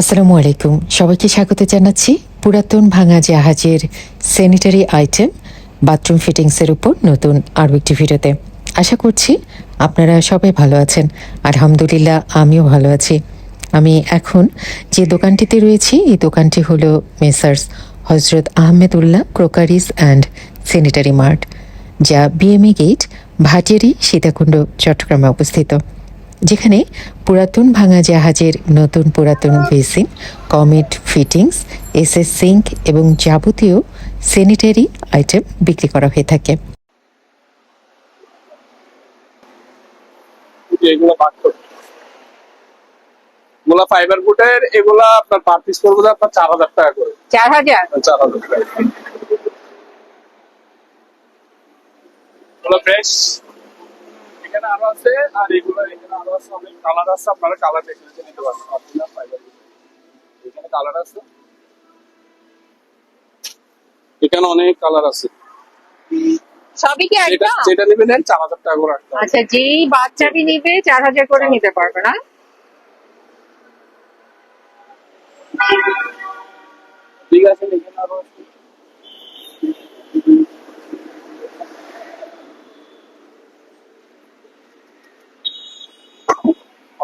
আসসালামু আলাইকুম। সবাইকে স্বাগত জানাচ্ছি পুরাতন ভাঙা জাহাজের স্যানিটারি আইটেম বাথরুম ফিটিংসের উপর নতুন আরও একটি ভিডিওতে। আশা করছি আপনারা সবাই ভালো আছেন। আলহামদুলিল্লাহ, আমিও ভালো আছি। আমি এখন যে দোকানটিতে রয়েছি, এই দোকানটি হলো messrs Hazrat Ahmedullah crockeries and sanitary mart যা বিএমই গেট ভাটিয়ারি, সীতাকুণ্ড, চট্টগ্রামে অবস্থিত। যেখানে পুরাতন ভাঙা জাহাজের নতুন পুরাতন basin commode fittings SS sink এবং যাবতীয় স্যানিটারি আইটেম বিক্রি করা হয়ে থাকে। এগুলা ফাইবার বুটের এগুলা আপনার পার পিস যে আপনার চার হাজার টাকা করে। চার হাজার? চার হাজার টাকা। বেশ এখানে আরও আছে আর এগুলো এখানে আরও আছে অনেক কালার আছে আপনারা কালার দেখে নিতে পারেন। অরিজিনাল ফাইবার এখানে কালার আছে। এখানে অনেক কালার আছে। সবই কি যেটা নেবেন টাকা করে রাখতে আচ্ছা যেই বাচ্চাটি নিবে চার হাজার করে নিতে পারবে না? ঠিক আছে এখানে আরও আছে।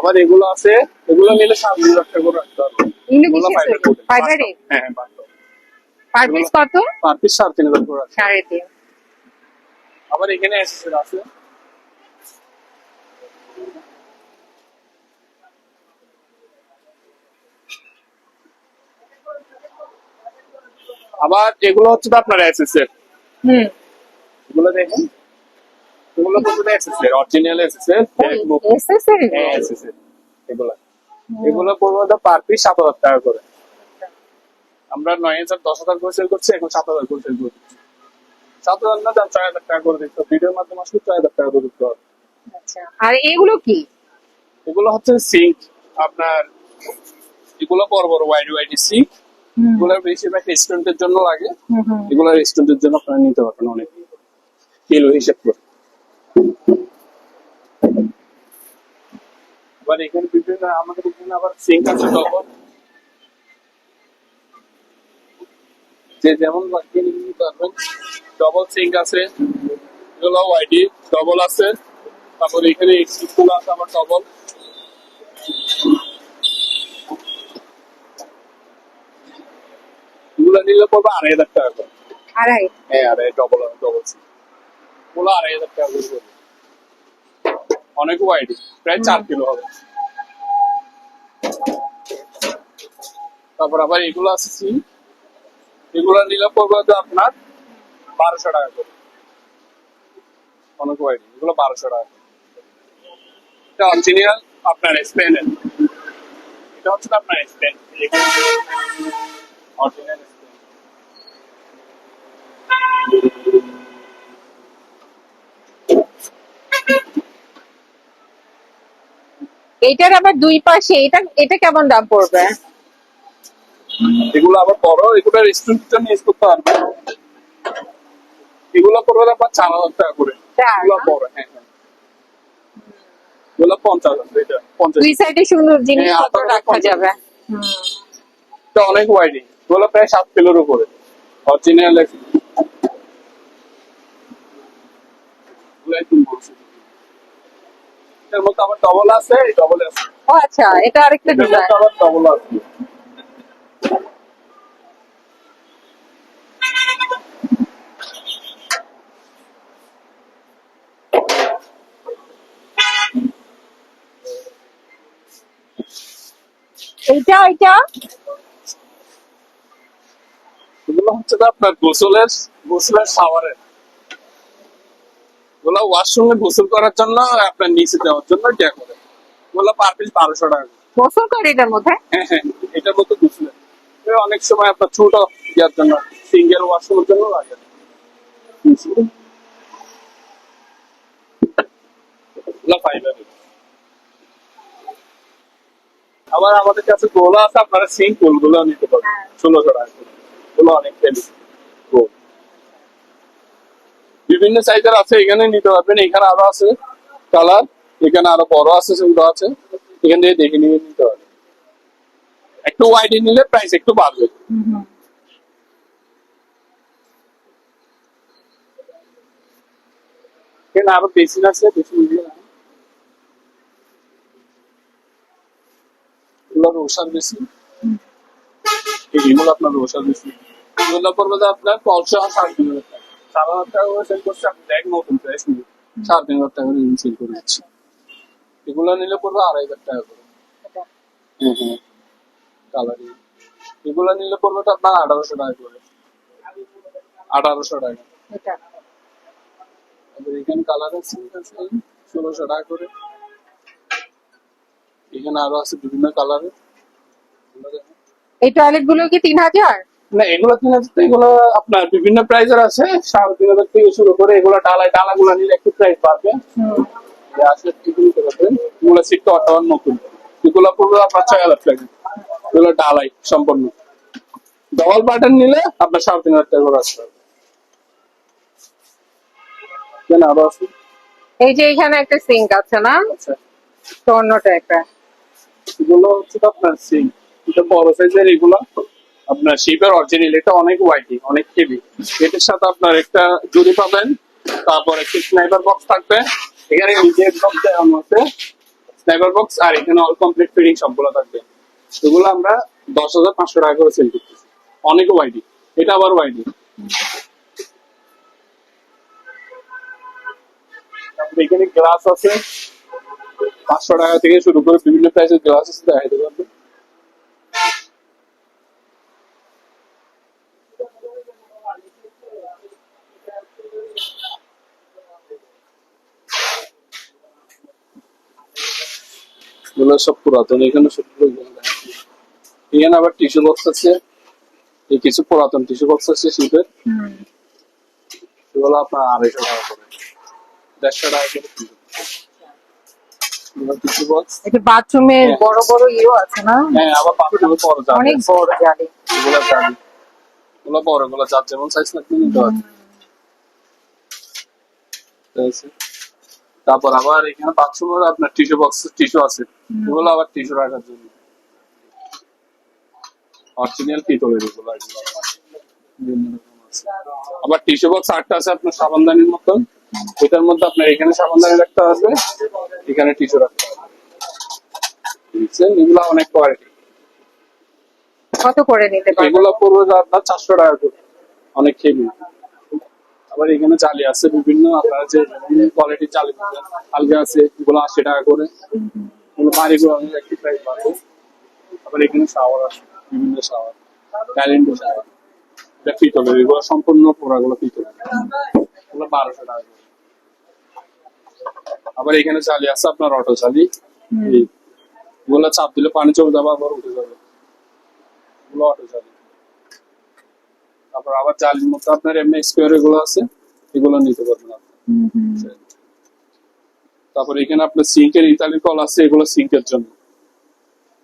আবার এগুলো আছে এগুলো নিলে সাত হাজার টাকা করে রাখতে হবে। ফাইবারে হ্যাঁ হ্যাঁ পার পিস কত? পার পিস সাড়ে তিন হাজার করে সাড়ে তিন। আবার এখানে এসেছে আছে। আবার এগুলো হচ্ছে তো আপনার হুম। এগুলো দেখেন। এগুলো পুরো এসএসএর অরিজিনাল এসএসএর এসএসরি এসএসএর এগুলো। এগুলো। পড়বে তো পার পিস সাত হাজার টাকা করে। আমরা নয় হাজার করে সেল করছি এখন সাত হাজার করে সেল করছি। সাত হাজার না দাম ছয় হাজার টাকা করে দিতে ভিডিওর মাধ্যমে আসলে ছয় হাজার টাকা করে দিতে হবে। আচ্ছা আর এগুলো কি? এগুলো হচ্ছে সিঙ্ক আপনার এগুলো বড় বড় ওয়াইড ওয়াইড সিঙ্ক এগুলো বেশিরভাগ রেস্টুরেন্টের জন্য লাগে। এগুলো রেস্টুরেন্টের জন্য আপনারা নিতে পারবেন অনেক। কিলো হিসেব করে। আবার এখানে বিভিন্ন আমাদের এখানে আবার সিঙ্ক আছে তখন। যে যেমন নিতে পারবেন ডবল সিঙ্ক আছে। এগুলো ওয়াইডি ডবল আছে। তারপর এখানে এক্সিকুল আছে আবার ডবল এগুলো নিলে পড়বে আড়াই হাজার টাকা আড়াই? হ্যাঁ আড়াই ডবল ডবল সিঙ্ক ওগুলো আড়াই হাজার টাকা করে পড়বে। অনেক ওয়াইডি প্রায় চার কিলো হবে। তারপর আবার এগুলো আছে সিম। এগুলো নিলে পড়বে তো আপনার বারোশো টাকা করে। অনেক ওয়াইডি এগুলো বারোশো টাকা। এটা অরিজিনাল আপনার স্পেনের এটা হচ্ছে আপনার স্পেন অরিজিনাল স্পেন এইটার আবার দুই পাশে এটা এটা কেমন দাম পড়বে? এগুলো আবার বড় এগুলো রেস্টুরেন্টের জন্য ইউজ করতে পারবে। এগুলো পড়বে আপনার চার হাজার টাকা করে। এগুলো? বড় হ্যাঁ হ্যাঁ। এগুলো পঞ্চাশ হাজার এটা পঞ্চাশ দুই সাইডে সুন্দর জিনিসপত্র আপনার রাখা যাবে? এটা অনেক ওয়াইডিং এগুলো প্রায় সাত কিলোর উপরে। অরিজিনাল এটার মধ্যে আবার ডবল আছে ডবল আছে। ও আচ্ছা এটা আরেকটা ডিজাইন আবার ডবল আছে। এইটা এইটা? এগুলো হচ্ছে আপনার গোসলের গোসলের শাওয়ারের এগুলো ওয়াশরুমে গোসল করার জন্য আপনার নিচে দেওয়ার জন্য ইয়া করে। পার পিস বারোশো টাকা গোসল করে এটার মধ্যে? হ্যাঁ হ্যাঁ এটার মধ্যে অনেক সময় আপনার ছোট ইয়ার জন্য সিঙ্গেল ওয়াশরুমের জন্য লাগে। আবার আমাদের কাছে গোলা আছে আপনারা সিঙ্ক গোলগুলো নিতে পারবেন। হ্যাঁ। ষোলোশো টাকা করে। অনেক ফেলি গোল। বিভিন্ন সাইজের আছে, এখানে নিতে পারবেন, এখানে আরও আছে কালার, এখানে আরও বড় আছে সেগুলো আছে, এখান থেকে দেখে নিয়ে নিতে পারবেন। একটু ওয়াইডে নিলে প্রাইস একটু বাড়বে। আরও বেশি আছে, বেশি রোসার বেশি আপনার রোসার বেশি আপনার পঞ্চাশ আর সাড়ে হাজার টাকা করে সেল করছে আপনি দেখ নতুন নিয়ে। সাড়ে তিন হাজার টাকা করে সেল করে দিচ্ছি এগুলো নিলে পড়বে আড়াই হাজার টাকা করে। হ্যাঁ হ্যাঁ কালারিং এগুলো নিলে পড়বে তো আপনার আঠারোশো টাকা করে। আঠারোশো টাকা। তারপর এখানে কালার আছে ষোলোশো টাকা করে। এখানে আরও আছে বিভিন্ন কালারের এই টয়লেটগুলো কি তিন হাজার? না এগুলো তিন হাজার এগুলো আপনার বিভিন্ন প্রাইজের আছে। সাড়ে তিন হাজার থেকে শুরু করে এগুলো ডালাই ডালাগুলো নিলে একটু প্রাইস বাড়বে। আসলে ঠিক নিতে পারবেন? এগুলো সিটটা অটাওয়ার নতুন। এগুলো পড়বে আপনার ছয় হাজার টাকা। এগুলো ডালাই সম্পূর্ণ। ডবল বাটন নিলে আপনার সাড়ে তিন হাজার টাকা করে আসতে হবে কেন আরও আছে? এই যে এখানে একটা সিঙ্ক আছে না? আচ্ছা। স্বর্ণটা একটা এগুলো হচ্ছে আপনার সিং এটা বড় সাইজের এগুলো। আপনার শিপের অরিজিনাল এটা অনেক ওয়াইটি অনেক হেভি এটার সাথে আপনার একটা জুড়ি পাবেন, তারপর একটা স্নাইপার বক্স থাকবে। এখানে নিজে একদম দেওয়ানো আছে। স্নাইপার বক্স আর এখানে অল কমপ্লিট ফিটিং সবগুলো থাকবে। এগুলো আমরা দশ হাজার পাঁচশো টাকা করে সেল করতেছি। অনেক ওয়াইটি এটা আবার ওয়াইটি এখানে গ্লাস আছে। পাঁচশো টাকা থেকে শুরু করে বিভিন্ন প্রাইসের গ্লাস আছে দেখাইতে পারবে এগুলো সব পুরাতন এখানে সবগুলো এখানে আবার টিস্যু বক্স আছে। এই কিছু পুরাতন টিস্যু বক্স আছে শীতের এগুলো আপনার আড়াইশো টাকা করে। দেড়শো টাকা করে টিস্যু বক্স এটা বাথরুমের হ্যাঁ। বড় বড় ইয়েও আছে না? হ্যাঁ আবার বাথরুমে বড় জালি অনেক বড় জালি। এগুলো জালি। এগুলো বড় এগুলো যার যেমন সাইজ লাগবে নিতে পারবে। আছে। তারপর আবার এখানে বাথরুমের আপনার টিস্যু বক্স টিস্যু আছে। এগুলো আবার টিস্যু রাখার জন্য। অরিজিনাল পিতলের এগুলো। আবার টিস্যু বক্স আটটা আছে আপনার সাবানদানির মতন। এটার মধ্যে আপনার এখানে সাবানদানি রাখতে হবে। এখানে টিস্যু রাখতে হবে। এগুলো অনেক কোয়ালিটি কত করে নিতে এগুলো পড়বে আপনার চারশো টাকা করে। অনেক হেভি আবার এখানে জালি আছে বিভিন্ন আপনারা যে কোয়ালিটির পাবেন। আলগা আছে এগুলো আশি টাকা করে। প্রাইস আবার এখানে শাওয়ার আছে বিভিন্ন শাওয়ার ক্যালেন্ডো শাওয়ার এটা পিতলের এগুলো সম্পূর্ণ পোড়াগুলো পিতলের। এগুলো বারোশো টাকা করে। আবার এখানে জালি আছে আপনার অটো এই এগুলো চাপ দিলে পানি চলে যাবে আবার উঠে যাবে। এগুলো অটো জালি তারপর আবার জালির মধ্যে আপনার এমনি স্কোয়ার এগুলো আছে এগুলো নিতে পারবেন আপনি। তারপর এখানে আপনার সিঙ্কের ইতালি কল আছে এগুলো সিঙ্কের জন্য।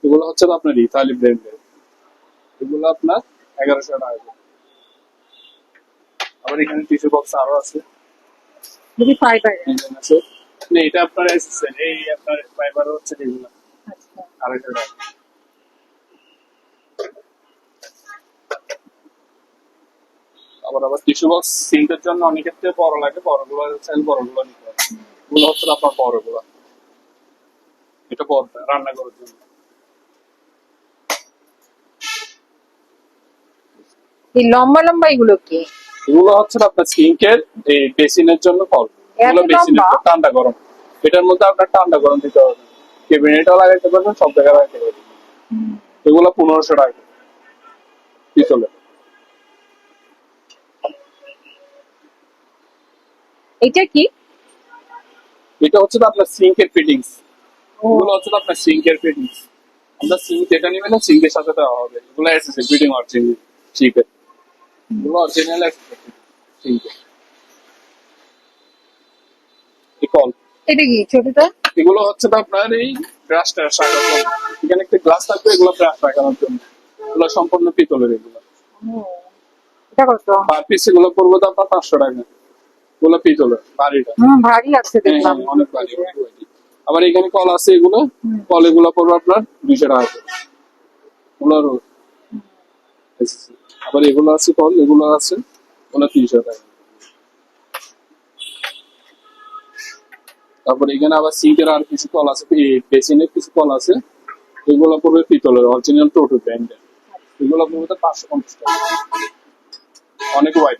এগুলো হচ্ছে আপনার ইতালি ব্র্যান্ডের এগুলো আপনার এগারোশো টাকা আবার এখানে টিস্যু বক্স আরও আছে। যদি ফাইবার আছে না এটা আপনার এসেছেন এই আপনার ফাইবার হচ্ছে এগুলো আড়াইশো টাকা। আবার আবার টিস্যু বক্স সিঙ্কের জন্য অনেক ক্ষেত্রে বড় লাগে বড়গুলো চাইলে বড়গুলো নিতে এগুলো হচ্ছে আপনার বড়গুলো। এটা বড় রান্না করার জন্য। এই লম্বা লম্বা এগুলো কি? এগুলো হচ্ছে আপনার সিঙ্কের এই বেসিনের জন্য কল এগুলো বেসিনের? ঠান্ডা গরম। এটার মধ্যে আপনার ঠান্ডা গরম দিতে হবে। কেবিনেটও লাগাইতে পারবেন সব জায়গায় লাগাইতে পারবেন। এগুলো পনেরোশো টাকা। পিতলে এটা কি? এটা হচ্ছে তো আপনার সিঙ্কের ফিটিংস এগুলো হচ্ছে তো আপনার সিঙ্কের ফিটিংস আমরা সিঙ্ক যেটা নিবেন সিঙ্কের সাথে দেওয়া হবে। এগুলো এসেছে ফিটিং অরিজিনাল চিপের এগুলো অরিজিনাল সিঙ্কের কল এটা কি ছোটটা? এগুলো হচ্ছে তো আপনার এই গ্লাসটা জন্য এখানে একটা গ্লাস থাকবে এগুলো গ্লাস রাখানোর জন্য। এগুলো সম্পূর্ণ পিতলের এগুলো। এটা কত? পার পিস এগুলো পড়বে তো আপনার পাঁচশো টাকা। এগুলো পিতলের বাড়িটা। হুম ভারী আছে হ্যাঁ, দেখলাম। হ্যাঁ, অনেক ভারী, আবার এখানে কল আছে এগুলো। কল এগুলো পড়বে আপনার দুইশো টাকা করে। এগুলো আবার এগুলো আছে কল এগুলো আছে ওগুলো তিনশো টাকা তারপর এখানে আবার সিঙ্কের আর কিছু কল আছে বেসিনের কিছু কল আছে। এগুলো পড়বে পিতলের অরিজিনাল টোটো ব্র্যান্ডের। এগুলো পড়বে পাঁচশো পঞ্চাশ টাকা অনেক ওয়াইড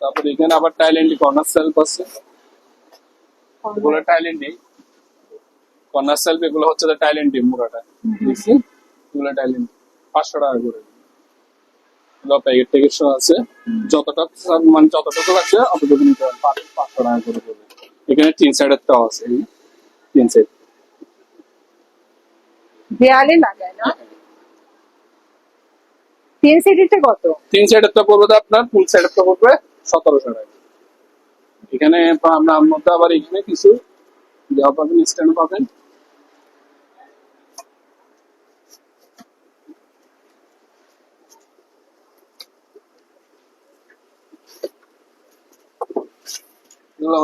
তারপর এখানে আবার টাইল্যান্ডি কর্নার সেলফ আছে এগুলো টাইল্যান্ডি কর্নার সেলফ এগুলো হচ্ছে টাইল্যান্ডি মুরাটা দেখছি? এগুলো টাইল্যান্ডি পাঁচশো টাকা করে। এগুলো প্যাকেট ট্যাকেট সহ আছে। যতটা মানে যতটুকু আছে অতটুকু নিতে পারেন পাঁচশো টাকা করে পড়বে এখানে তিন সাইডের টাও আছে। তিন সাইড দেয়ালে লাগায় না? তিন কত? তিন সাইডের টা পড়বে তো আপনার ফুল সাইডের টা পড়বে সতেরোশো টাকা। এখানে আপনার মধ্যে আবার এখানে কিছু দেওয়া পাবেন স্ট্যান্ড পাবেন। গুলো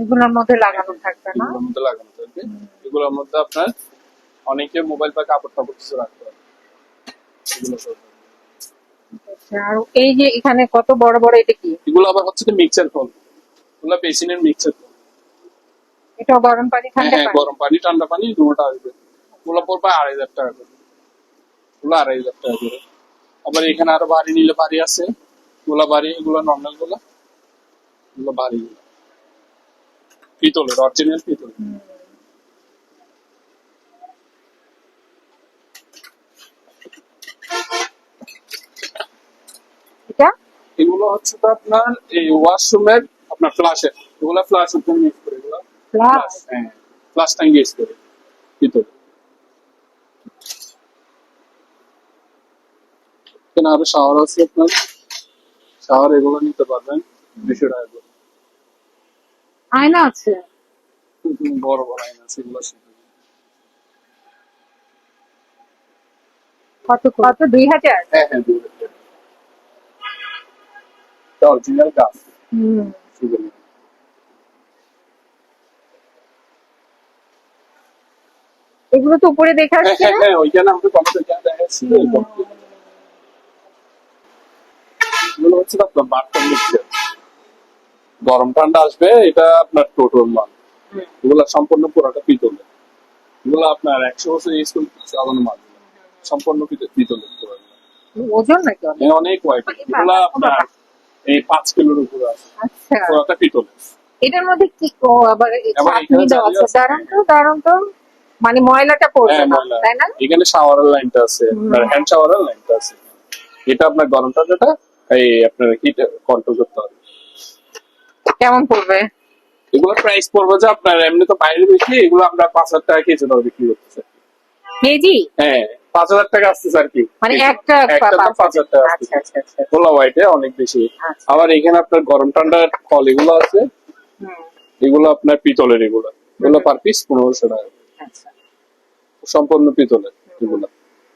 এগুলোর মধ্যে লাগানো থাকবে না? এগুলোর মধ্যে লাগানো থাকবে। এগুলোর মধ্যে আপনার অনেকে মোবাইল বা কাপড় টাপড় কিছু রাখতে পারে এগুলো। আচ্ছা, আর এই যে এখানে কত বড় বড় এটা কি? এগুলো আবার হচ্ছে মিক্সার ফোন এগুলো বেসিনের মিক্সার ফোন এটা গরম পানি হ্যাঁ ঠান্ডা হ্যাঁ পানি? গরম পানি ঠান্ডা পানি দুটো আসবে। ওগুলো পড়বে আড়াই হাজার টাকা করে। ওগুলো আড়াই হাজার টাকা করে। আবার এখানে আরও বাড়ি নিলে বাড়ি আছে। এগুলো বাড়ি এগুলো নর্মালগুলো। এগুলো বাড়ি। পিতলের অরিজিনাল পিতলের এগুলো হচ্ছে তো আপনার এই ওয়াশরুমের আপনার ফ্লাশের এগুলো ফ্লাশ উপর মিক্স করে এগুলো ফ্লাশ হ্যাঁ ফ্লাশ টাঙ্গি ইউজ করে পিতল এখানে আরও শাওয়ার আছে আপনার। শাওয়ার এগুলো নিতে পারবেন দুশো টাকা করে। আয়না আছে? বড় বড় আইন আছে এগুলো কত কত? দুই হাজার? হ্যাঁ হ্যাঁ দুই হাজার। অরিজিনাল গাছ। হুম। এগুলো তো উপরে দেখা হ্যাঁ যাচ্ছে হ্যাঁ হ্যাঁ ওইখানে আমাদের কম্পিউটার জ্ঞান দেখা যাচ্ছে এগুলো হচ্ছে আপনার বাটন মিক্সার গরম ঠান্ডা আসবে এটা আপনার টোটোর মাল এগুলো সম্পূর্ণ পুরোটা পিতলে এগুলো আপনার একশো বছর ইউজ করতে চালানো মাল সম্পূর্ণ পিতল- পিতলের। ওজন নাকি অনেক? এ অনেক হোয়াইট এগুলো আপনার এই পাঁচ কিলোর উপরে আছে। আচ্ছা। পুরোটা এটার মধ্যে কি আবার চাটনি দেওয়া আছে। দারুণ তো দারুণ তো। মানে ময়লাটা পড়বে হ্যাঁ না তাই না? এখানে শাওয়ারের লাইনটা আছে। হ্যান্ড শাওয়ারের লাইনটা আছে। এটা আপনার গরম ঠান্ডাটা এই আপনার হিট কন্ট্রোল করতে হবে। কেমন পড়বে? এগুলো প্রাইস পড়বে যে আপনার এমনি তো বাইরে বেশি এগুলো আমরা পাঁচ হাজার টাকা কেজি দর বিক্রি করতেছে কেজি? হ্যাঁ। পাঁচ হাজার টাকা আসতেছে আর কি। মানে একটা একটা তো পাঁচ পাঁচ হাজার টাকা আচ্ছা আসতেছে। আচ্ছা আচ্ছা। খোলা হোয়াইটে অনেক বেশি। আবার এখানে আপনার গরম ঠান্ডার ফল এগুলো আছে। এগুলো আপনার পিতলের এগুলো। এগুলো পার পিস পনেরোশো টাকা। সম্পূর্ণ পিতলের এগুলো।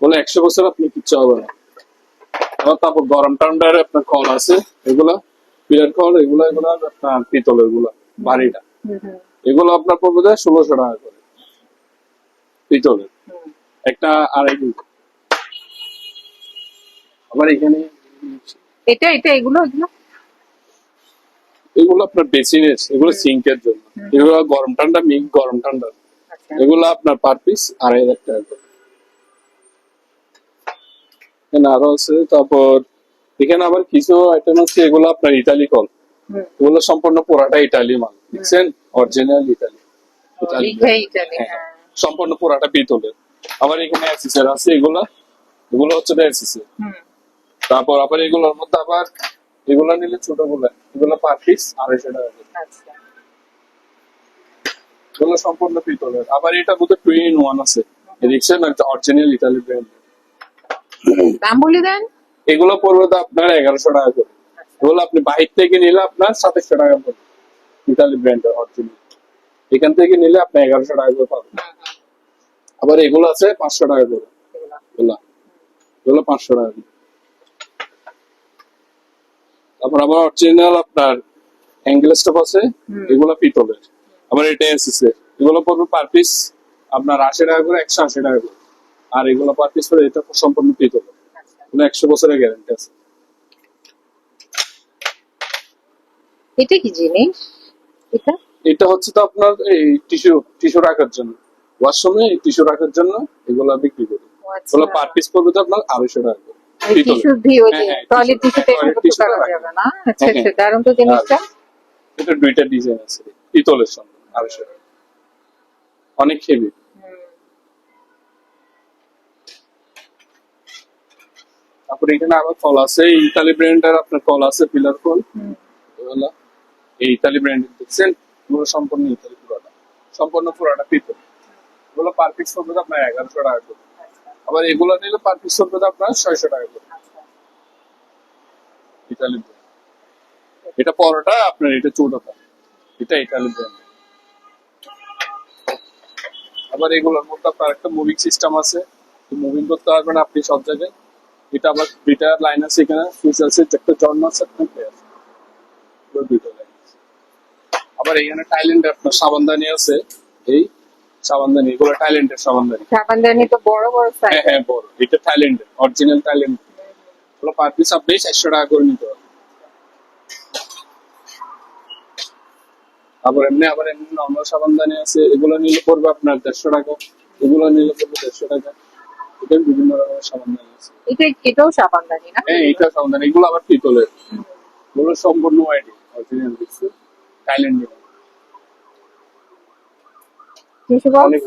বলে একশো বছর আপনি কিচ্ছু হবে না। আবার তারপর গরম ঠান্ডার আপনার কল আছে এগুলা পিলার কল এগুলো এগুলো আপনার পিতলেরগুলা হুম, এগুলো আপনার পড়বে ষোলোশো টাকা করে। পিতলের। একটা আড়াই আবার এখানে এটা এটা এগুলো এগুলো? এগুলো আপনার এগুলো সিঙ্কের জন্য। এগুলো গরম ঠান্ডা মিক গরম ঠান্ডা। আচ্ছা। এগুলো আপনার পার পিস আড়াই হাজার টাকা করে। আরও আছে তারপর এখানে আবার কিছু আইটেম আছে এগুলো আপনার ইতালি কল। এগুলো সম্পূর্ণ পুরাটা ইটালি মাল দেখছেন? অরিজিনাল ইটালি লিখে ইটালি হ্যাঁ, হ্যাঁ। সম্পূর্ণ পুরাটা পিতলের আবার এখানে অ্যাসিসের আছে এগুলা। এগুলো হচ্ছে অ্যাসিসের হুম। তারপর আবার এগুলোর মধ্যে আবার এগুলো নিলে ছোটগুলা এগুলো পার পিস আড়াইশো টাকা। আচ্ছা। এগুলো সম্পূর্ণ পিতলের। আবার এটা বোধ টু ইন ওয়ান আছে। দেখছেন অরিজিনাল ইতালি ব্র্যান্ড দাম বলে দেন? এগুলো পড়বে তো আপনার এগারোশো টাকা করে। এগুলো আপনি বাহির থেকে নিলে আপনার সাতাশশো টাকা পড়বে ইতালি ব্র্যান্ডের অরিজিনাল এখান থেকে নিলে আপনি এগারোশো টাকা করে পাবেন। আবার এগুলো আছে পাঁচশো টাকা করে। এগুলা। এগুলো পাঁচশো টাকা করে। তারপর আবার অরিজিনাল আপনার অ্যাঙ্গেল স্টপ আছে এগুলো পিতলের। আবার এটা এসেছে এগুলো পড়বে পার পিস আপনার আশি টাকা করে একশো আশি টাকা করে। আর এগুলো পার পিস পড়বে এটা সম্পূর্ণ পিতলের এগুলো একশো বছরের গ্যারান্টি আছে। এটা কি জিনিস? এটা? এটা হচ্ছে তো আপনার এই টিস্যু টিস্যু রাখার জন্য। ওয়াশরুমে টিস্যু রাখার জন্য এগুলো বিক্রি করি। ও আচ্ছা। এগুলো পার পিস পড়বে তো আপনার আড়াইশো টাকা হ্যাঁ, হ্যাঁ, আচ্ছা হ্যাঁ, আচ্ছা এটা দুইটা ডিজাইন আছে পিতলের সঙ্গে আড়াইশো টাকা। অনেক হেভি তারপরে এখানে আবার কল আছে ইতালি ব্র্যান্ডের আপনার কল আছে পিলার কল। এই ইতালি ব্র্যান্ডের দেখছেন? এগুলো সম্পূর্ণ ইতালি পুরোটা। সম্পূর্ণ পুরোটা পিতল। এগুলো পার পিস পড়বে আপনার এগারোশো টাকা করে। আবার এগুলো নিলে পার পিস পড়বে আপনার ছয়শো টাকা করে। ব্র্যান্ড এটা পরোটা, আপনার এটা চৌডাটা এটা ব্র্যান্ড আবার এগুলোর মধ্যে আপনার একটা মুভিং সিস্টেম আছে। মুভিং করতে পারবেন আপনি সব জায়গায়। এটা আবার দুইটা লাইন আছে এখানে। সুইচ আছে, একটা জন্ম আছে আবার এখানে থাইল্যান্ডের আপনার সাবানদানি আছে। এই সাবানদানি এগুলো থাইল্যান্ডের সাবানদানি। সাবানদানি তো বড় বড় সাইজ হ্যাঁ হ্যাঁ বড়। এটা থাইল্যান্ডের অরিজিনাল থাইল্যান্ড পার পিস আপনি চারশো টাকা করে নিতে হবে। আবার এমনি আবার এমনি নর্মাল সাবানদানি আছে। এগুলো নিলে পড়বে আপনার দেড়শো টাকা। এগুলো নিলে পড়বে দেড়শো টাকা। এটা বিভিন্ন রকমের সাবানদানি আছে। এটা এটাও সাবানদানি না? হ্যাঁ এটা সাবানদানি। এগুলো আবার পিতলের। এগুলো সম্পূর্ণ হোয়াইট অরিজিনাল থাইল্যান্ডের। Tissue box?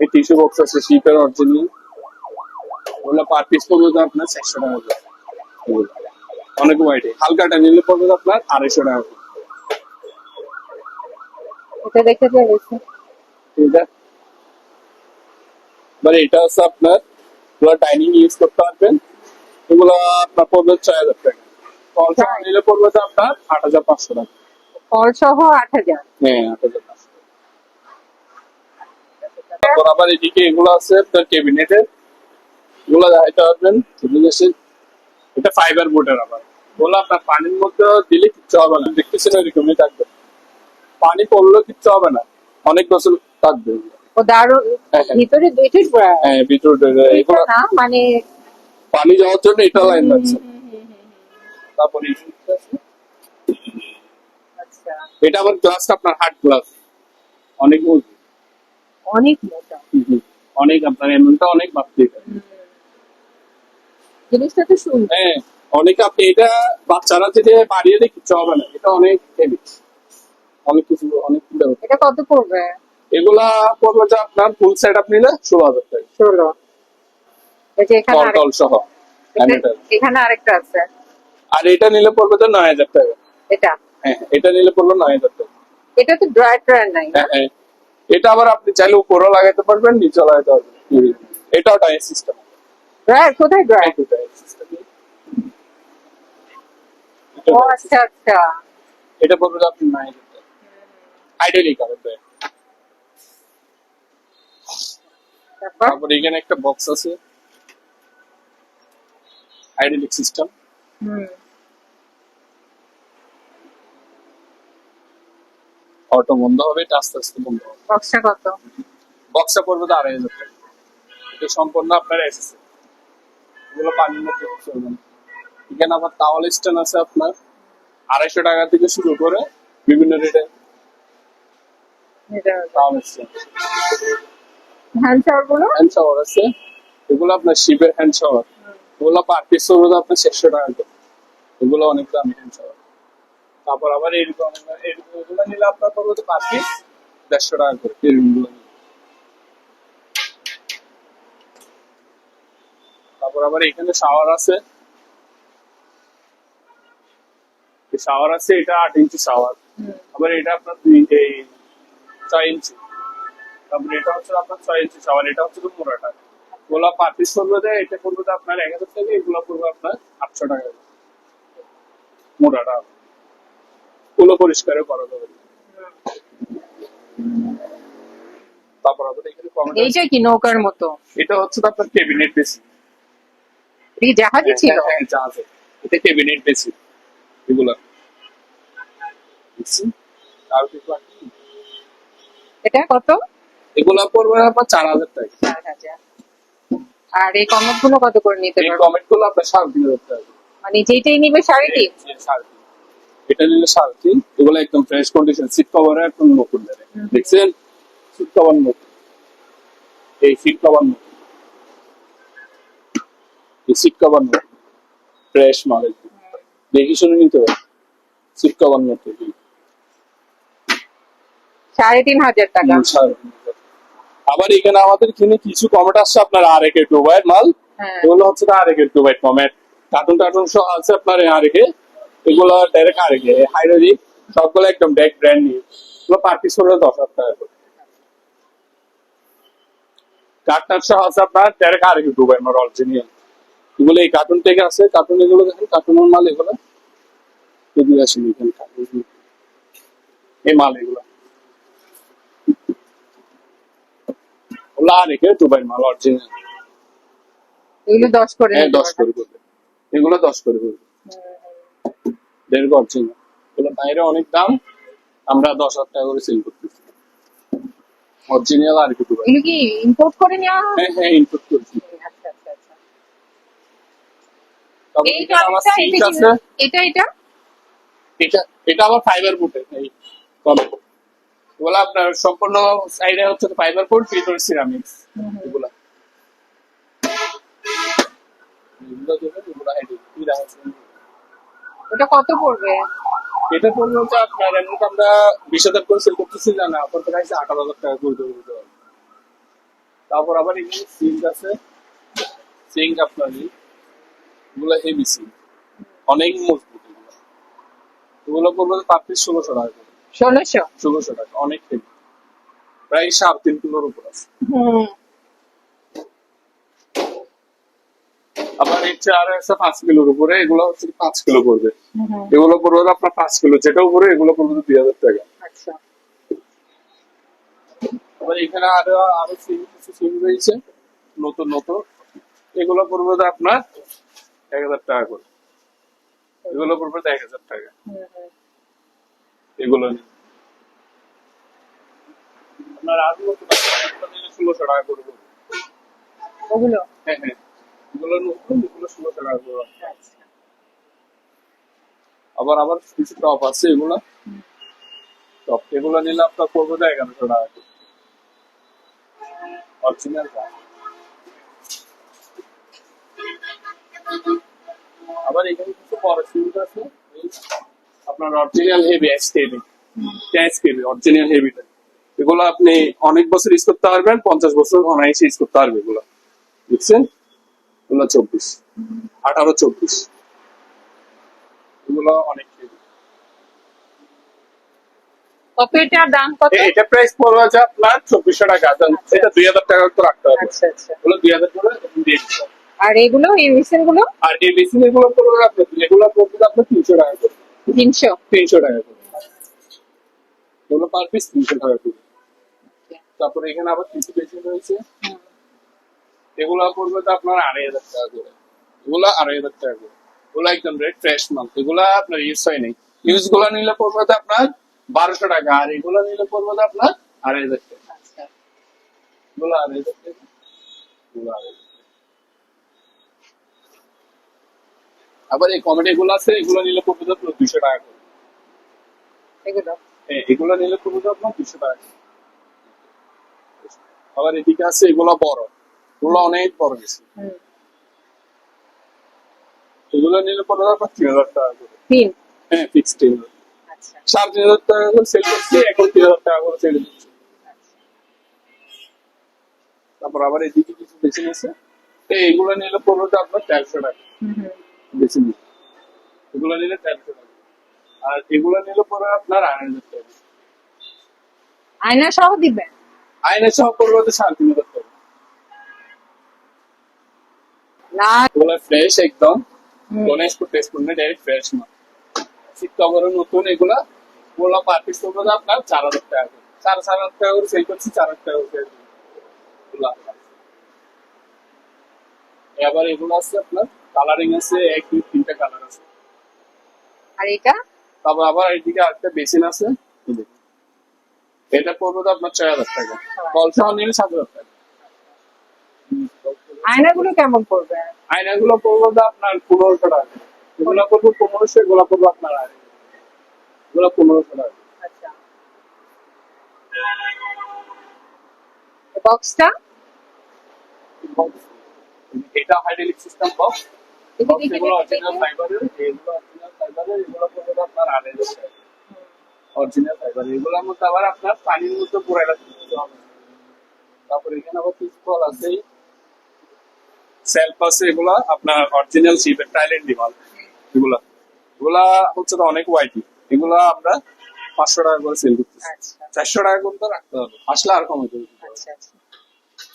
এই টিস্যু বক্স আছে শিপের অরিজিনাল। ওগুলো পার পিস পড়বে তো আপনার চারশো টাকা করে। অনেক হোয়াইট হালকাটা নিলে পড়বে আপনার আড়াইশো টাকা এটা দেখে আছে এবার এটা? হচ্ছে আপনার পুরো ডাইনিং ইউজ করতে পারবেন। এগুলো আপনার পড়বে ছয় হাজার টাকা। কলসা তাই? নিলে পড়বে আপনার আট হাজার পাঁচশো টাকা। ফল সহ আট হাজার। হ্যাঁ আট হাজার পাঁচশো। তারপর আবার এদিকে এগুলো আছে আপনার ক্যাবিনেটের। এগুলো দেখাইতে পারবেন এটা ফাইবার বোর্ডের আবার। বলে আপনার পানির মধ্যে দিলে কিচ্ছু হবে না। দেখতেছেন ওইরকমই থাকবে। পানি পড়লেও কিচ্ছু হবে না। অনেক বছর থাকবে। ও হ্যাঁ, হ্যাঁ। ভিতরে হ্যাঁ ভিতরে না মানে পানি যাওয়ার জন্য এটা লাইন লাগছে। তারপরে এটা আবার গ্লাসটা আপনার হার্ড গ্লাস অনেক মজবুত। অনেক মোটা অনেক আপনার এমনটা অনেক মাপতে জিনিসটা তো সুন্দর। হ্যাঁ অনেক আপনি এটা বাচ্চারা যদি বাড়িয়ে দেয় কিছু হবে না এটা অনেক হেভি অনেক কিছু অনেক এটা কত পড়বে? এগুলা পড়বে যে আপনার ফুল সেট আপ নিলে ষোলো হাজার টাকা। ষোলো। এখানে সহ। আরেকটা আছে। আর এটা নিলে পড়বে তো নয় হাজার টাকা। এটা? হ্যাঁ এটা নিলে পড়বে নয় হাজার টাকা। এটা তো ড্রাই ড্রাই নাই হ্যাঁ হ্যাঁ। এটা আবার আপনি চাইলে উপরেও লাগাইতে পারবেন নিচে লাগাইতে পারবেন। এটাও টাইম সিস্টেম ড্রাই কোথায় ড্রাই সিস্টেম ও আচ্ছা আচ্ছা। এটা পড়বে তো আপনি নয় হাজার টাকা আইডিয়ালি কারেন্ট তারপর? তারপর এখানে একটা বক্স আছে। আইডেন্টিক সিস্টেম হুম। অটো বন্ধ হবে এটা আস্তে আস্তে বন্ধ হবে। বক্সটা কত? বক্সটা পড়বে তো আড়াই হাজার টাকা। এটা সম্পূর্ণ আপনার এসেছে এগুলো পানির মধ্যে চলবে না এখানে আবার টাওয়াল স্ট্যান্ড আছে আপনার। আড়াইশো টাকা থেকে শুরু করে বিভিন্ন রেটে টাওয়াল স্ট্যান্ড হ্যান্ড শাওয়ারগুলো? হ্যান্ড শাওয়ার আছে। এগুলো আপনার শিপের হ্যান্ড শাওয়ার এগুলো পার পিস পড়বে আপনার চারশো টাকা করে। এগুলো অনেক দামি হ্যান্ড শাওয়ার তারপর আবার এরকম এরকম এগুলো নিলে আপনার পড়বে পার পিস দেড়শো টাকা করে নিলে। তারপর আবার এখানে শাওয়ার আছে। শাওয়ার আছে এটা আট ইঞ্চি শাওয়ার আবার এটা আপনার দুই এই ছয় ইঞ্চি তারপরে এটা হচ্ছে আপনার ছয় ইঞ্চি শাওয়ার এটা হচ্ছে মোড়াটা গোলা পার পিস করবে দেয় এটা করবে তো আপনার এক হাজার টাকা এগুলো করবে আপনার আটশো টাকা। মোড়াটা গুলো পরিষ্কারও করা যাবে। তারপর আবার এখানে comment এইটা কি নৌকার মতো? এটা হচ্ছে আপনার ক্যাবিনেট এই জাহাজে হ্যাঁ, ছিল। হ্যাঁ, হ্যাঁ, এটা ক্যাবিনেট এগুলা। কমেন্ট এটা আর কিছু কত? এগুলা পড়বে আপনার চার হাজার টাকা। চার হাজার। আর এই কমকগুলো কত করে নিতে এই পারব? কমেন্টগুলো আপনার সাড়ে তিন হাজার টাকা। মানে যেটাই নিবে সাড়ে তিন? সাড়ে তিন। এটা নিলে সাড়ে তিন এগুলো একদম ফ্রেশ কন্ডিশন সিট কভার একদম নতুন দেখছেন? সিট কভার নতুন এই সিট কভার নতুন এই সিট কভার নতুন ফ্রেশ মাল একদম। দেখি শুনে নিতে হবে। সিট কভার নতুন সাড়ে তিন হাজার টাকা। আবার এখানে আমাদের এখানে কিছু কমেট আসছে আপনার আর একে ডুবাইয়ের মাল। হ্যাঁ। এগুলো হচ্ছে আর একে ডুবাই কমেট কার্টুন টার্টুন সহ আছে আপনার আর একে এগুলো ডাইরেক্ট আর একে হাইরোজি সবগুলো একদম ডেক ব্র্যান্ড নিউ এগুলো পার পিস হলো দশ হাজার টাকা করে। কার্টুন সহ আছে আপনার ডাইরেক্ট আর একে ডুবাই আমার অরিজিনাল এগুলো এই কার্টুন থেকে আছে কার্টুন এগুলো দেখেন কার্টুনের মাল এগুলো। এদিকে আসেন এখানে। এই মাল এগুলো। ওগুলো আর একে দুবাই মাল অরিজিনাল এগুলো দশ করে। হ্যাঁ দশ করে করবে এগুলো দশ করে করবে দেড় অরিজিনাল এগুলো বাইরে অনেক দাম আমরা দশ হাজার টাকা করে সেল করতেছি। অরিজিনাল আর কি এগুলো কি ইম্পোর্ট করে নেওয়া হয়? হ্যাঁ ইনপুট করছি। আচ্ছা আচ্ছা আচ্ছা। এটা এটা এটা? এটা এটা আবার ফাইবার বুটে এই এগুলো আপনার সম্পূর্ণ সাইডে হচ্ছে ফাইবার ভিতরে সিরামিক্স এগুলা। এগুলো দেখেন, এগুলো heavy, কি দেখা যাচ্ছে? ওটা কত পড়বে? এটা পড়বে হচ্ছে আপনার এমনি আমরা বিশ হাজার করে সেল করতেছি না না আপনার প্রাইস আঠারো হাজার টাকা করে দেবো দিতে পারব। তারপর আবার এখানে সিঙ্ক আছে। সিঙ্ক আপনার এগুলো হেভি সিঙ্ক। অনেক মজবুত এগুলো। এগুলো পড়বে তার পিস ষোলোশো টাকা করে। ষোলোশো? ষোলোশো টাকা অনেক হেভি প্রায় সাড়ে তিন কিলোর উপর আছে। হুম। আবার এই চার আছে পাঁচ কিলোর উপরে এগুলো হচ্ছে পাঁচ কিলো হুম, এগুলো পড়বে আপনার পাঁচ কিলো যেটা উপরে এগুলো পড়বে দুই হাজার টাকা। আচ্ছা। আবার এখানে আরও আরও কিছু সিম রয়েছে নতুন নতুন। এগুলো আপনার এক হাজার টাকা করে। এগুলো পড়বে এক হাজার টাকা। হুম, হুম। এগুলো আপনার আর ষোলোশো টাকা করে ওগুলো? হ্যাঁ হ্যাঁ। এগুলো নতুন, এগুলো ষোলোশো টাকা করে আচ্ছা আবার আবার কিছু টপ আছে এগুলো। টপ এগুলো নিলে আপনার পড়বে তো এগারোশো টাকা করে। অরিজিনাল আবার এখানে কিছু বড় সিউজ আছে। এই আপনার original heavy S KB S KB original হেভিটা এগুলো আপনি অনেক বছর ইউজ করতে পারবেন, পঞ্চাশ বছর অনায়াসে ইউজ করতে পারবে এগুলো। বুঝছেন? এগুলো চব্বিশ। আঠারো চব্বিশ। এগুলো অনেক কত এটার দাম কত? এটা প্রাইস পড়বে হচ্ছে আপনার চব্বিশশো টাকা। এটা দুই হাজার টাকা তো রাখতে হবে। আচ্ছা আচ্ছা। এগুলো দুই হাজার করে দিয়ে আর এগুলো এই মেশিনগুলো? আর এই মেশিন এগুলো পড়বে আপনার এগুলো পড়বে আপনার তিনশো টাকা করে। তিনশো? তিনশো টাকা করে। এগুলো পার পিস তিনশো টাকা করে। তারপরে এখানে আবার কিছু বেশি রয়েছে। এগুলো পড়বে তো আপনার আড়াই হাজার টাকা করে। এগুলো আড়াই হাজার টাকা করে। এগুলো একদম রেড ফ্রেশ মাল। এগুলো আপনার ইউজ হয় নাই। ইউজগুলো নিলে পড়বে তো আপনার বারোশো টাকা। আর এগুলো নিলে পড়বে তো আপনার আড়াই হাজার টাকা। আচ্ছা। এগুলো আড়াই হাজার টাকা। এগুলো আড়াই আবার এই কমেডি গুলো আছে এগুলো নিলে পড়বে তো আপনার দুশো টাকা করে। এগুলো? হ্যাঁ, এগুলো নিলে পড়বে তো আপনার দুশো টাকা। আবার এদিকে আছে এগুলো বড়। এগুলো অনেক বড়। এগুলো নিলে আপনার তিন হাজার টাকা করে। হ্যাঁ ফিক্স তিন হাজার। আচ্ছা। সাড়ে তিন হাজার টাকা করে সেল করছি এখন তিন হাজার টাকা করে সেল দিচ্ছি তারপর আবার এদিকে কিছু আছে তো নিলে আপনার তেরোশো টাকা। বেশি নিলে এগুলো নিলে তেরোশো টাকা। আর এগুলো নিলে পড়বে আপনার আড়াই হাজার টাকা। আয়না সহ দিবেন? আইনের সহ পড়বে তো সাড়ে তিন হাজার টাকা। এগুলো ফ্রেশ একদম। গণেশ টেস্ট করলে ডাইরেক্ট ফ্রেশ না। শীত কভারও নতুন এগুলা। ওগুলো পার পিস করবে আপনার চার হাজার টাকা করে। চার চার হাজার টাকা করে সেল করছি চার হাজার টাকা করে এবার এগুলো আছে আপনার কালারিং আছে এক দুই তিনটা কালার আছে। আর এটা? তারপর আবার এইদিকে আরেকটা বেসিন আছে। এটা পড়বে তো আপনার ছয় হাজার টাকা। কলসা নিলে সাত হাজার টাকা। আয়নাগুলো কেমন পড়বে? আয়নাগুলো পড়বে আপনার পনেরোশো টাকা। এগুলো পড়বে পনেরোশো এগুলো পড়বে আপনার এগুলো পনেরোশো টাকা। আচ্ছা। বক্সটা? এটা হাইড্রোলিক সিস্টেম বক্স দেখি দেখি এগুলো দেখি, অরিজিনাল দেখি। ফাইবারের এগুলো অরিজিনাল ফাইবারের এগুলো পড়বে আপনার অরিজিনাল ফাইবার এগুলোর মধ্যে আবার আপনার পানির মধ্যে হবে। তারপরে এখানে আবার পিস্তল আছে। সেলফ আছে এগুলো আপনার অরিজিনাল শিপের টাইল্যান্ড ডিমাল এগুলা। এগুলা হচ্ছে তো অনেক ওয়াইটি এগুলা আমরা পাঁচশো টাকা করে সেল করতেছি। আচ্ছা। চারশো টাকা করে তো রাখতে হবে। আসলে আর কমে দেবে আচ্ছা আচ্ছা।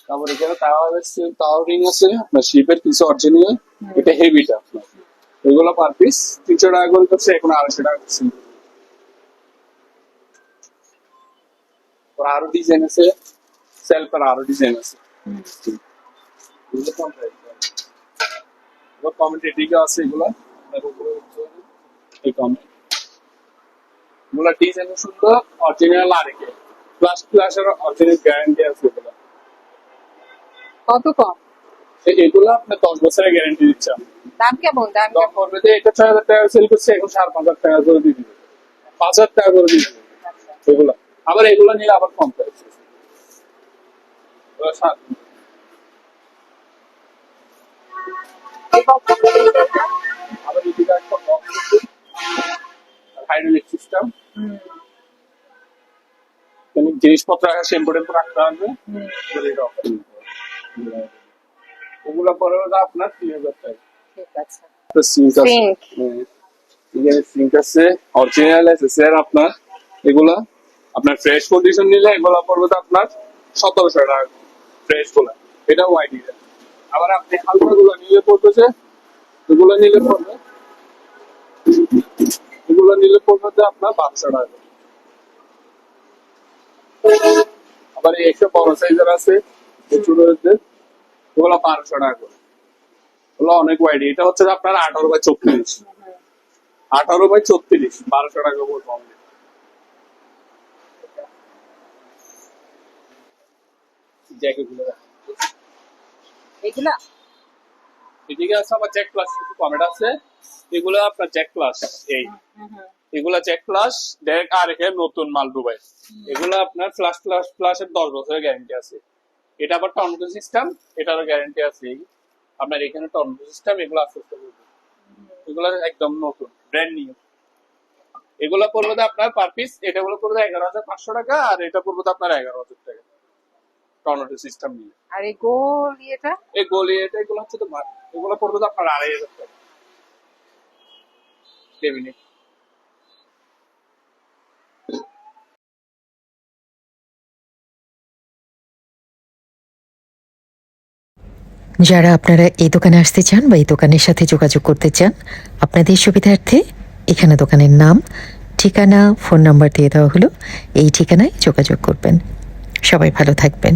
তারপর এখানে টাওয়ার আছে টাওয়ার রিং আছে আপনার শিপের কিছু অরিজিনাল এটা হেভিটা আপনার। এগুলো পার পিস তিনশো টাকা করে করছে এখন আড়াইশো টাকা করছে ওর আরও ডিজাইন আছে। সেলফের আরও ডিজাইন আছে। প্রাইস কমেন্ট এদিকে আছে এগুলো। আপনার উপরে এই কমেন্ট এগুলো ডিজাইন সুন্দর অরিজিনাল আরেকে প্লাস প্লাসের অরিজিনাল গ্যারান্টি আছে এগুলো। কত কম? এগুলো আপনার দশ বছরের গ্যারান্টি দিচ্ছে দাম কেমন? দাম কেমন? করবে যে এটা ছয় হাজার টাকা সেল করছে এখন সাড়ে পাঁচ হাজার টাকা করে দিয়ে দিবে। পাঁচ হাজার টাকা করে দিয়ে দিবে। আচ্ছা। এগুলো। আবার এগুলো নিলে আবার কম প্রাইস এই বক্সটা দেখি এটা। আবার এদিকে একটা বক্স হাইড্রোলিক সিস্টেম জিনিসপত্র রাখা শ্যাম্পু টেম্পু রাখতে হবে। ওগুলো পরে হলো আপনার তিন হাজার টাকা ঠিক আছে। সিঙ্ক আছে। সিঙ্ক আছে অরিজিনাল আছে স্যার আপনার। এগুলা আপনার ফ্রেশ কন্ডিশন নিলে এগুলা পড়বে আপনার সতেরোশো টাকা। ফ্রেশগুলা। এটা ওয়াইড আবার আপনি হালকা গুলো নিলে পড়তেছে, এগুলো নিলে পড়বে। এগুলো নিলে পড়বে আপনার বারোশো টাকা আবার একটা বড় সাইজের আছে রয়েছে বারোশো টাকা করে। ওগুলো অনেক ওয়াইড এটা হচ্ছে আপনার আঠারো বাই চব্বিশ আঠারো বাই ছত্রিশ বারোশো টাকা করে কম জ্যাকেটগুলো এগুলা? এদিকে আছে আবার জ্যাক প্লাস কিছু আছে। এগুলো আপনার জ্যাক প্লাস এই। এগুলা জ্যাক প্লাস ডেক আর নতুন মাল এগুলো আপনার ফ্লাশ দশ বছরের গ্যারান্টি আছে। এটা আবার টর্নেডো সিস্টেম এটারও গ্যারান্টি আছে। আপনার এখানে টর্নেডো সিস্টেম এগুলো আস্তে আস্তে এগুলো একদম নতুন ব্র্যান্ড নিউ এগুলো পড়বে আপনার পার পিস এটা গুলো পড়বে এগারো হাজার পাঁচশো টাকা আর এটা পড়বে তো আপনার এগারো হাজার টাকা। টর্নেডো সিস্টেম নিয়ে আর এই গোল ইয়েটা? এই গলি এটা এগুলো হচ্ছে তো এগুলো পড়বে তো আপনার আড়াই হাজার টাকা। কেবিনেট যারা আপনারা এই দোকানে আসতে চান বা এই দোকানের সাথে যোগাযোগ করতে চান আপনাদের সুবিধার্থে এখানে দোকানের নাম ঠিকানা ফোন নাম্বার দিয়ে দেওয়া হলো। এই ঠিকানায় যোগাযোগ করবেন। সবাই ভালো থাকবেন।